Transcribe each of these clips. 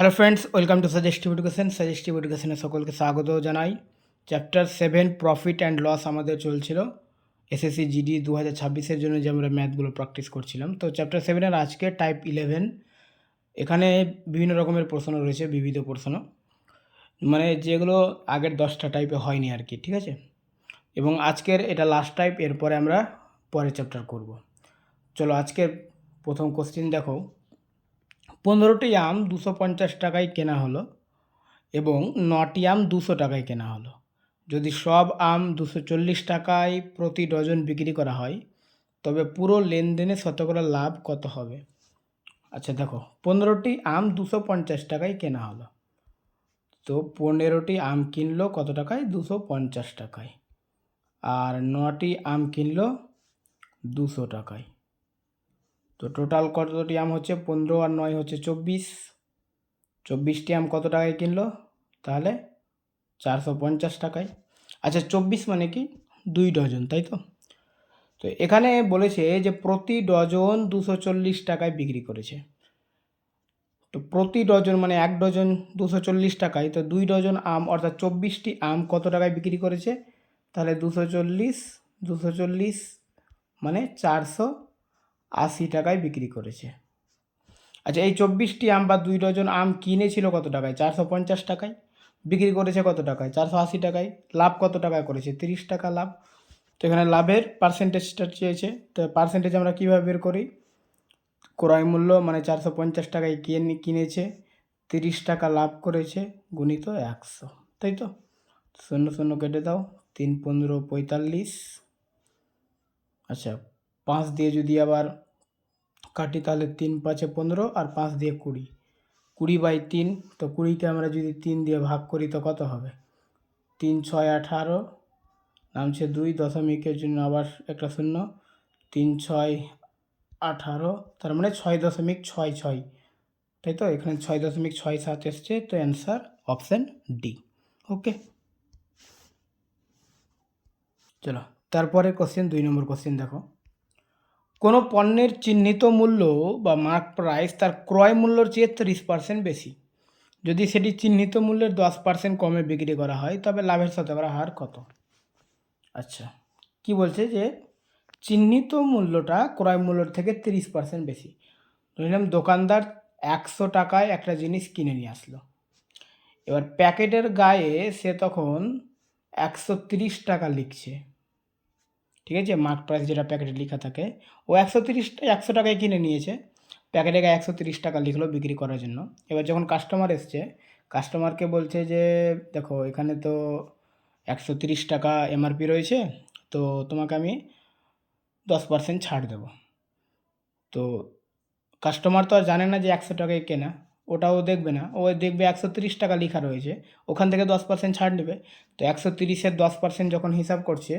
Hello friends welcome to suggestive education suggestive এডুকেশনে সকলকে স্বাগত জানাই। Chapter seven profit and loss আমাদের চলছিল। এসএসসি জিডি দু হাজার ছাব্বিশের জন্য যে আমরা ম্যাথগুলো প্র্যাকটিস করছিলাম। তো চ্যাপ্টার সেভেনের আজকে টাইপ ইলেভেন এখানে বিভিন্ন রকমের প্রশ্ন রয়েছে, বিবিধ প্রশ্ন। মানে যেগুলো আগের দশটা টাইপে হয়নি আর কি ঠিক আছে? এবং আজকের এটা লাস্ট টাইপ এরপরে আমরা পরের চ্যাপ্টার করব। চলো আজকের প্রথম কোশ্চেন দেখো। পনেরোটি আম দুশো পঞ্চাশ টাকায় কেনা হলো এবং নটি আম দুশো টাকায় কেনা হলো। যদি সব আম দুশো চল্লিশ টাকায় প্রতি ডজন বিক্রি করা হয়, তবে পুরো লেনদেনে শতকরা লাভ কত হবে? আচ্ছা দেখো, পনেরোটি আম দুশো পঞ্চাশ টাকায় কেনা হলো। তো পনেরোটি আম কিনলো কত টাকায়? দুশো পঞ্চাশ টাকায়। আর নটি আম কিনলো দুশো টাকায়। তো টোটাল কতটি আম হচ্ছে? পনেরো আর নয় হচ্ছে চব্বিশ। চব্বিশটি আম কত টাকায় কিনলো? তাহলে চারশো পঞ্চাশ টাকায়। আচ্ছা চব্বিশ মানে কি? দুই ডজন, তাই তো? তো এখানে বলেছে যে প্রতি ডজন দুশো চল্লিশ টাকায় বিক্রি করেছে। তো প্রতি ডজন মানে এক ডজন দুশো চল্লিশ টাকায়, তো দুই ডজন আম অর্থাৎ চব্বিশটি আম কত টাকায় বিক্রি করেছে? তাহলে দুশো চল্লিশ দুশো চল্লিশ মানে চারশো আশি টাকায় বিক্রি করেছে। আচ্ছা এই চব্বিশটি আম বা দুই ডজন আম কিনেছিল কত টাকায়? চারশো পঞ্চাশ টাকায়। বিক্রি করেছে কত টাকায়? চারশো আশি টাকায়। লাভ কত টাকায় করেছে? তিরিশ টাকা লাভ। তো এখানে লাভের পার্সেন্টেজটা চেয়েছে। তো পার্সেন্টেজ আমরা কীভাবে বের করি? ক্রয় মূল্য মানে চারশো পঞ্চাশ টাকায় কিনে, কিনেছে, তিরিশ টাকা লাভ করেছে, গুণিত একশো। তাই তো? শূন্য শূন্য কেটে দাও। তিন, পনেরো, পঁয়তাল্লিশ। আচ্ছা পাঁচ দিয়ে যদি আবার কাটি তাহলে তিন পাঁচে পনেরো আর পাঁচ দিয়ে কুড়ি। কুড়ি বাই তিন, তো কুড়িকে আমরা যদি তিন দিয়ে ভাগ করি তো কত হবে? তিন ছয় আঠারো, নামছে দুই দশমিকের জন্য আবার একটা শূন্য। তিন ছয় আঠারো, তার মানে ছয় দশমিক ছয় ছয়। তাই তো? এখানে ছয় দশমিক ছয় সাত এসছে, তো অ্যান্সার অপশান ডি। ওকে? চলো, তারপরে কোশ্চেন, দুই নম্বর কোশ্চেন দেখো। কোনো পণ্যের চিহ্নিত মূল্য বা মার্ক প্রাইস তার ক্রয় মূল্যর চেয়ে ত্রিশ পার্সেন্ট বেশি। যদি সেটি চিহ্নিত মূল্যের দশ পার্সেন্ট কমে বিক্রি করা হয়, তবে লাভের শতকরা হার কত? আচ্ছা কি বলছে যে চিহ্নিত মূল্যটা ক্রয় মূল্যর থেকে তিরিশ পার্সেন্ট বেশি। ধরলাম দোকানদার একশো টাকায় একটা জিনিস কিনে নিয়ে আসলো। এবার প্যাকেটের গায়ে সে তখন একশো তিরিশ টাকা লিখছে। ঠিক আছে? মার্ক প্রাইস যেটা প্যাকেটে লেখা থাকে, ও একশো তিরিশ, একশো টাকায় কিনে নিয়েছে। প্যাকেটে গায়ে একশো তিরিশ টাকা লিখলো বিক্রি করার জন্য। এবার যখন কাস্টমার এসছে কাস্টমারকে বলছে যে, দেখো, এখানে তো একশো তিরিশ টাকা এমআরপি রয়েছে, তো তোমাকে আমি দশ পার্সেন্ট ছাড় দেবো। তো কাস্টমার তো আর জানে না যে একশো টাকায় কেনা। ওটাও দেখবে না। ও দেখবে একশো তিরিশ টাকা লেখা রয়েছে, ওখান থেকে দশ পার্সেন্ট ছাড় নেবে। তো একশো তিরিশের দশ পার্সেন্ট যখন হিসাব করছে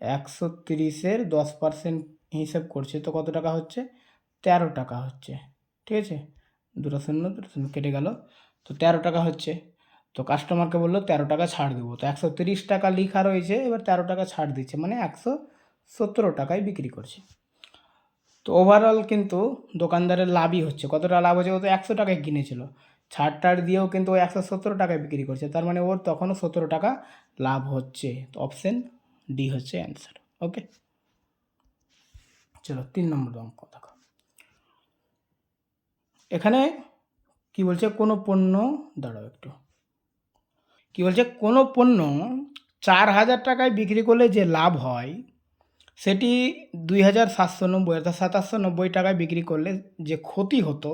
একশো তিরিশের দশ পার্সেন্ট হিসেব করছে, তো কত টাকা হচ্ছে? তেরো টাকা হচ্ছে, ঠিক আছে? দুটো শূন্য দুটো শূন্য, কেটে গেল। তো তেরো টাকা হচ্ছে, তো কাস্টমারকে বলল তেরো টাকা ছাড় দেবো। তো একশো তিরিশ টাকা লেখা রয়েছে, এবার তেরো টাকা ছাড় দিচ্ছে মানে একশো সতেরো টাকায় বিক্রি করছে। তো ওভারঅল কিন্তু দোকানদারের লাভই হচ্ছে। কতটা লাভ হচ্ছে? ও তো একশো টাকায় কিনেছিল। ছাড় টাড় দিয়েও কিন্তু ও একশো সতেরো টাকায় বিক্রি করছে, তার মানে ওর তখনও সতেরো টাকা লাভ হচ্ছে। তো অপশন ডি হচ্ছে অ্যান্সার, ওকে? চলো তিন নম্বর অঙ্ক দেখো। এখানে কি বলছে, কোনো পণ্য, দাঁড়াও একটু। কি বলছে, কোনো পণ্য চার হাজার টাকায় বিক্রি করলে যে লাভ হয়, সেটি দুই হাজার সাতশো নব্বই অর্থাৎ সাতাশশো নব্বই টাকায় বিক্রি করলে যে ক্ষতি হতো,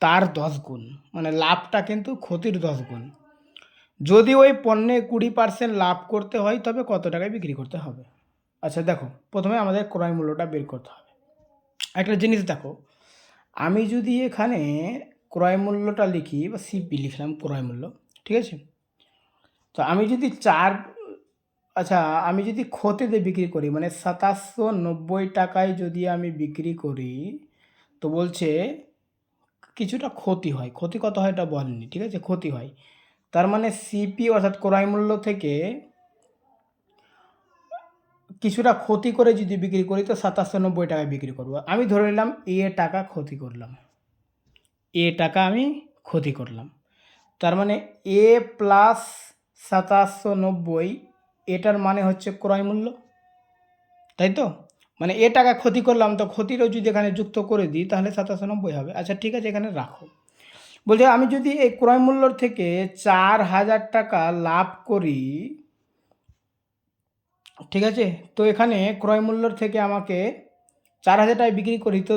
তার দশ গুণ। মানে লাভটা কিন্তু ক্ষতির দশ গুণ। যদি ওই পণ্যে কুড়ি পার্সেন্ট লাভ করতে হয়, তবে কত টাকায় বিক্রি করতে হবে? আচ্ছা দেখো, প্রথমে আমাদের ক্রয় মূল্যটা বের করতে হবে। একটা জিনিস দেখো, আমি যদি এখানে ক্রয় মূল্যটা লিখি, বা সিপি লিখলাম ক্রয় মূল্য, ঠিক আছে? তো আমি যদি চার আচ্ছা আমি যদি ক্ষতিতে বিক্রি করি মানে সাতাশশো নব্বই টাকায় যদি আমি বিক্রি করি, তো বলছে কিছুটা ক্ষতি হয়। ক্ষতি কত হয় এটা বলেনি, ঠিক আছে? ক্ষতি হয়। তার মানে সিপি অর্থাৎ ক্রয় মূল্য থেকে কিছুটা ক্ষতি করে যদি বিক্রি করি, তো সাতাশশো নব্বই টাকায় বিক্রি করব। আমি ধরে নিলাম এ টাকা ক্ষতি করলাম। এ টাকা আমি ক্ষতি করলাম। তার মানে এ প্লাস সাতাশশো নব্বই, এটার মানে হচ্ছে ক্রয় মূল্য। তাই তো? মানে এ টাকা ক্ষতি করলাম, তো ক্ষতিরও যদি এখানে যুক্ত করে দিই, তাহলে সাতাশশো নব্বই হবে। আচ্ছা ঠিক আছে, এখানে রাখো। বলছে, আমি যদি এই ক্রয় মূল্যর থেকে চার হাজার টাকা লাভ করি, ঠিক আছে, তো এখানে ক্রয় মূল্যর থেকে আমাকে চার হাজার টাকায় বিক্রি করি, তো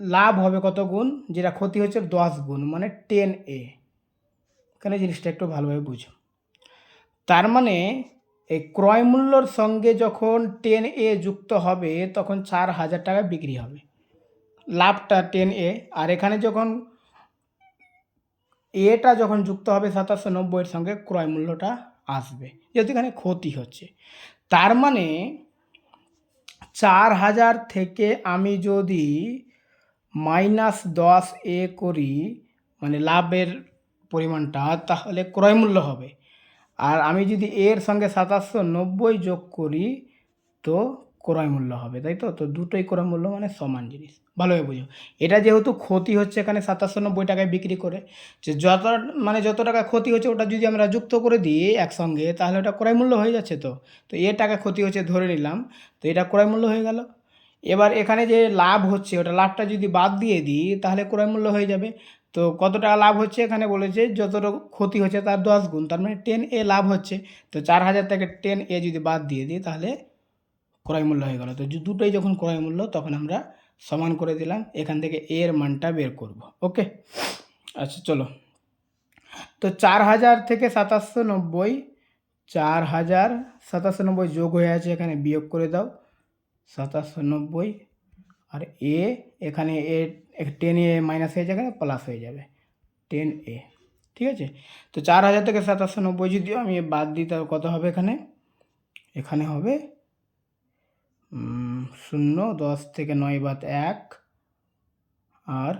লাভ হবে কত গুণ? যেটা ক্ষতি হচ্ছে দশ গুণ মানে টেন এ। এখানে জিনিসটা একটু ভালোভাবে বুঝো। তার মানে এই ক্রয় মূল্যর সঙ্গে যখন টেন এ যুক্ত হবে, তখন চার হাজার টাকা বিক্রি হবে। লাভটা টেন এ, আর এখানে যখন এটা যখন যুক্ত হবে সাতাশশো নব্বইয়ের সঙ্গে ক্রয় মূল্যটা আসবে, যেহেতু এখানে ক্ষতি হচ্ছে। তার মানে চার হাজার থেকে আমি যদি মাইনাস দশ এ করি মানে লাভের পরিমাণটা, তাহলে ক্রয় মূল্য হবে। আর আমি যদি এর সঙ্গে সাতাশশো নব্বই যোগ করি, তো ক্রয় মূল্য হবে, তাই তো? তো দুটোই ক্রয় মূল্য মানে সমান জিনিস। ভালোভাবে বুঝো। এটা যেহেতু ক্ষতি হচ্ছে এখানে সাতাশশো নব্বই টাকায় বিক্রি করে, যে যত মানে যত টাকা ক্ষতি হচ্ছে ওটা যদি আমরা যুক্ত করে দিই একসঙ্গে, তাহলে ওটা ক্রয় মূল্য হয়ে যাচ্ছে তো? তো এ টাকা ক্ষতি হচ্ছে ধরে নিলাম, তো এটা ক্রয় মূল্য হয়ে গেল। এবার এখানে যে লাভ হচ্ছে, ওটা লাভটা যদি বাদ দিয়ে দিই, তাহলে ক্রয় মূল্য হয়ে যাবে। তো কত টাকা লাভ হচ্ছে এখানে বলেছে যতটা ক্ষতি হচ্ছে তার দশ গুণ, তার মানে টেন এ লাভ হচ্ছে। তো চার হাজার থেকে টেন এ যদি বাদ দিয়ে দিই, তাহলে ক্রয় মূল্য হয়ে গেল। তো দুটোই যখন ক্রয় মূল্য, তখন আমরা সমান করে দিলাম। এখান থেকে এর মানটা বের করব। ওকে আচ্ছা চলো। তো চার হাজার থেকে সাতাশশো নব্বই, চার হাজার সাতাশশো নব্বই যোগ হয়ে আছে এখানে বিয়োগ করে দাও। সাতাশশো নব্বই, আর এ এখানে এ টেন এ মাইনাস হয়ে যাবে প্লাস হয়ে যাবে। টেন এ ঠিক আছে? তো চার হাজার থেকে সাতাশশো নব্বই যদি আমি বাদ দিই, তাহলে কত হবে এখানে? এখানে হবে শূন্য, দশ থেকে নয় বাদ এক, আর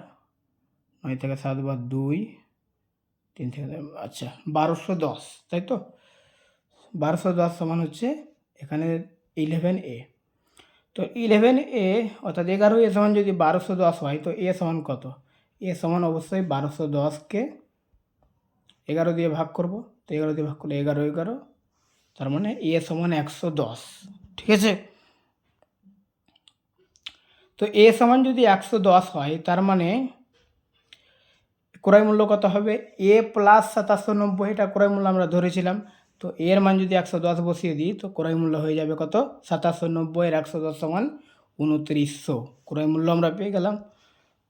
নয় থেকে সাত বাদ দুই, তিন থেকে আচ্ছা বারোশো দশ, তাই তো? বারোশো দশ সমান হচ্ছে এখানে ইলেভেন এ তো ইলেভেন এ অর্থাৎ এগারো এ সমান যদি বারোশো দশ হয়, তো এ সমান কত? এ সমান অবশ্যই বারোশো দশকে এগারো দিয়ে ভাগ করব। তো এগারো দিয়ে ভাগ করলে এগারো এগারো, তার মানে এ সমান একশো দশ, ঠিক আছে? তো এ সমান যদি একশো দশ হয়, তার মানে ক্রয় মূল্য কত হবে? এ প্লাস সাতাশশো নব্বই, এটা ক্রয় মূল্য আমরা ধরেছিলাম। তো এর মান যদি একশো দশ বসিয়ে দিই, তো ক্রয় মূল্য হয়ে যাবে কত? সাতাশশো নব্বই এর একশো দশ সমান উনত্রিশশো। ক্রয় মূল্য আমরা পেয়ে গেলাম।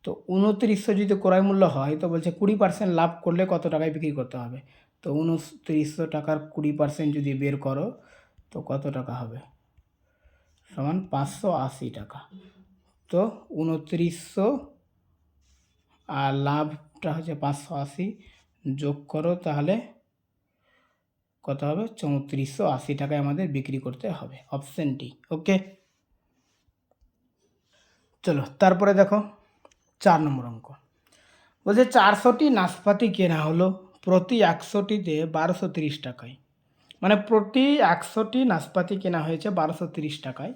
তো উনত্রিশশো যদি ক্রয় মূল্য হয়, তো বলছে কুড়ি পার্সেন্ট লাভ করলে কত টাকায় বিক্রি করতে হবে? তো উনত্রিশশো টাকার কুড়ি পার্সেন্ট যদি বের করো, তো কত টাকা হবে? সমান পাঁচশো আশি টাকা। তো উনত্রিশশো আর লাভটা হচ্ছে পাঁচশো আশি। যোগ করো তাহলে কত হবে? চৌত্রিশশো আশি টাকায় আমাদের বিক্রি করতে হবে অপশানটি ওকে চলো, তারপরে দেখো, চার নম্বর অঙ্ক। বলছে, চারশোটি নাশপাতি কেনা হলো, প্রতি একশোটিতে বারোশো তিরিশ টাকায়। মানে প্রতি একশোটি নাশপাতি কেনা হয়েছে বারোশো তিরিশ টাকায়।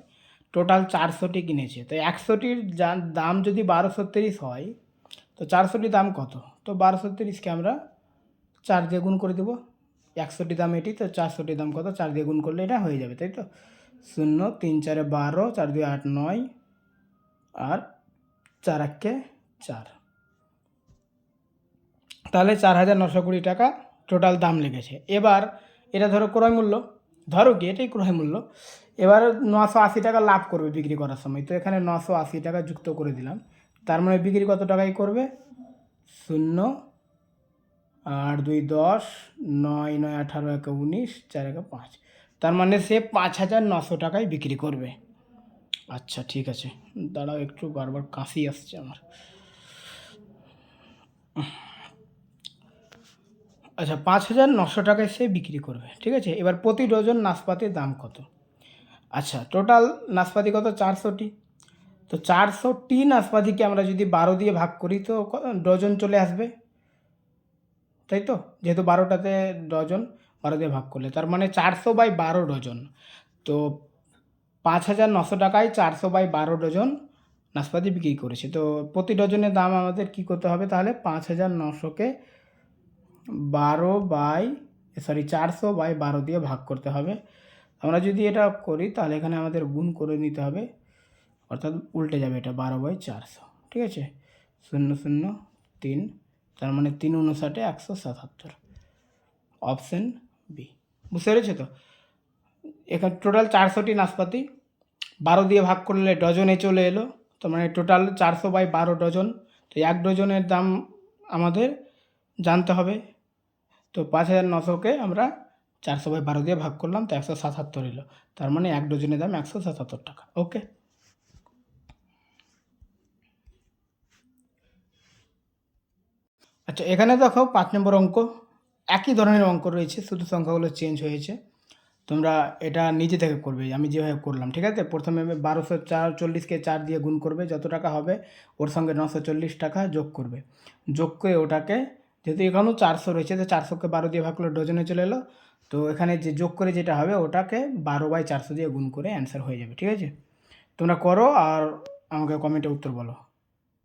টোটাল চারশোটি কিনেছে। তো একশোটির দাম যদি বারোশো তিরিশ হয়, তো চারশোটির দাম কত? তো বারোশো তিরিশকে আমরা চার দিয়ে গুণ করে দেবো। একশোটি দাম এটি, তো চারশোটি দাম কত? চার দিয়ে গুণ করলে এটা হয়ে যাবে, তাই তো? শূন্য, তিন, চারে বারো, চার, দুই, আট, নয়, আর চার, একে চার। তাহলে চার হাজার নশো কুড়ি টাকা টোটাল দাম লেগেছে। এবার এটা ধরো ক্রয় মূল্য। ধরো কি, এটাই ক্রয় মূল্য। এবার নশো আশি টাকা লাভ করবে বিক্রি করার সময়। তো এখানে নশো আশি টাকা যুক্ত করে দিলাম। তার মানে বিক্রি কত টাকায় করবে? শূন্য, আট, দুই, দশ, নয় নয়, আঠারো, একে, উনিশ, চার, একে, পাঁচ। তার মানে সে পাঁচ হাজার নশো টাকায় বিক্রি করবে। আচ্ছা ঠিক আছে। দাঁড়াও, একটু বারবার কাশি আসছে আমার। আচ্ছা পাঁচ হাজার নশো টাকায় সে বিক্রি করবে। ঠিক আছে? এবার প্রতি ডজন নাশপাতির দাম কত? আচ্ছা টোটাল নাশপাতি কত? চারশোটি। তো চারশোটি নাশপাতিকে আমরা যদি বারো দিয়ে ভাগ করি, তো ডজন চলে আসবে। তাই তো? যেহেতু বারোটাতে ডজন, বারো দিয়ে ভাগ করলে। তার মানে চারশো বাই বারো ডজন। তো পাঁচ হাজার নশো টাকায় চারশো বাই বারো ডজন নাশপাতি বিক্রি করেছে। তো প্রতি ডজনের দাম আমাদের কি করতে হবে তাহলে? পাঁচ হাজার নশোকে বারো বাই সরি চারশো বাই বারো দিয়ে ভাগ করতে হবে। আমরা যদি এটা করি, তাহলে এখানে আমাদের গুণ করে নিতে হবে। অর্থাৎ উল্টে যাবে এটা বারো বাই চারশো। ঠিক আছে? শূন্য শূন্য, তিন। তার মানে তিন উনষাটে একশো সাতাত্তর। Option B. বুঝতে পেরেছ তো? এখানে টোটাল চারশোটি নাশপাতি। বারো দিয়ে ভাগ করলে ডজনে চলে এলো। তো মানে টোটাল চারশো বাই বারো ডজন। তো এক ডজনের দাম আমাদের জানতে হবে। তো পাঁচ হাজার নশোকে আমরা চারশো বাই বারো দিয়ে ভাগ করলাম, তো একশো সাতাত্তর এলো। তার মানে এক ডজনের দাম একশো সাতাত্তর টাকা। ওকে? আচ্ছা এখানে দেখো পাঁচ নম্বর অঙ্ক। একই ধরনের অঙ্ক রয়েছে, শুধু সংখ্যাগুলো চেঞ্জ হয়েছে। তোমরা এটা নিজে থেকে করবে, আমি যেভাবে করলাম, ঠিক আছে? প্রথমে বারোশো চার, চল্লিশকে চার দিয়ে গুণ করবে, যত টাকা হবে ওর সঙ্গে নশো চল্লিশ টাকা যোগ করবে। যোগ করে ওটাকে, যেহেতু এখানেও চারশো রয়েছে, তো চারশোকে বারো দিয়ে ভাগ করলে ডজনে চলে এলো তো এখানে যে যোগ করে যেটা হবে ওটাকে বারো বাই চারশো দিয়ে গুণ করে অ্যান্সার হয়ে যাবে, ঠিক আছে? তোমরা করো আর আমাকে কমেন্টে উত্তর বলো।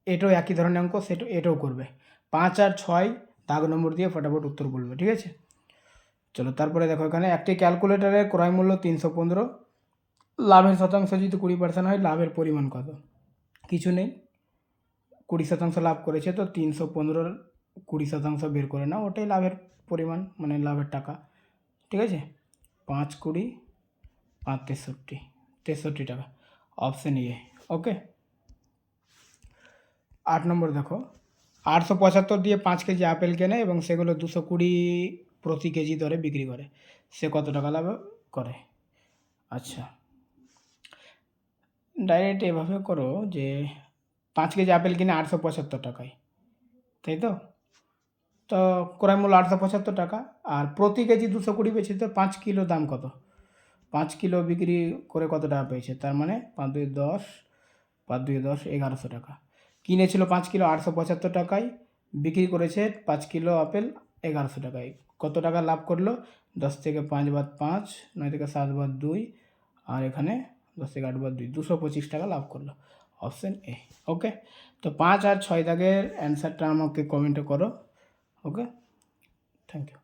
এটাও একই ধরনের অঙ্ক, সেটা, এটাও করবে। পাঁচ আর ছয় দাগ নম্বর দিয়ে ফটাফট উত্তর বলবে, ঠিক আছে? চলো তারপরে দেখো এখানে একটি ক্যালকুলেটারের ক্রয় মূল্য তিনশো পনেরো। লাভের শতাংশ যদি কুড়ি পার্সেন্ট হয়, লাভের পরিমাণ কত? কিছু নেই। কুড়ি শতাংশ লাভ করেছে তো তিনশো পনেরোর কুড়ি শতাংশ বের করে নাও, ওটাই লাভের পরিমাণ মানে লাভের টাকা। ঠিক আছে? পাঁচ কুড়ি পাঁচ তেষট্টি। তেষট্টি টাকা। অপশান ইয়ে ওকে আট নম্বর দেখো। আটশো পঁচাত্তর দিয়ে পাঁচ কেজি আপেল কেনে এবং সেগুলো দুশো কুড়ি প্রতি কেজি দরে বিক্রি করে। সে কত টাকা লাভ করে? আচ্ছা। ডাইরেক্ট এভাবে করো যে পাঁচ কেজি আপেল কিনে আটশো পঁচাত্তর টাকায়। তাই তো? তো ক্রয় মূল্য আটশো পঁচাত্তর টাকা। আর প্রতি কেজি দুশো কুড়ি পেয়েছে তো পাঁচ কিলো দাম কত? পাঁচ কিলো বিক্রি করে কত টাকা পেয়েছে? তার মানে পাঁচ দুই দশ, পাঁচ দুই দশ এগারোশো টাকা। কিনেছিল পাঁচ কিলো আটশো পঁচাত্তর টাকায়, বিক্রি করেছে পাঁচ কিলো আপেল এগারোশো টাকায়। কত টাকা লাভ করল? দশ থেকে পাঁচ বাদ পাঁচ, নয় থেকে সাত বাদ দুই, আর এখানে দশ থেকে আট বাদ দুই, দুশো পঁচিশ টাকা লাভ করল। Option A. ওকে? তো পাঁচ আর ছয় দাগের অ্যান্সারটা আমাকে কমেন্টে করো। okay? Thank you.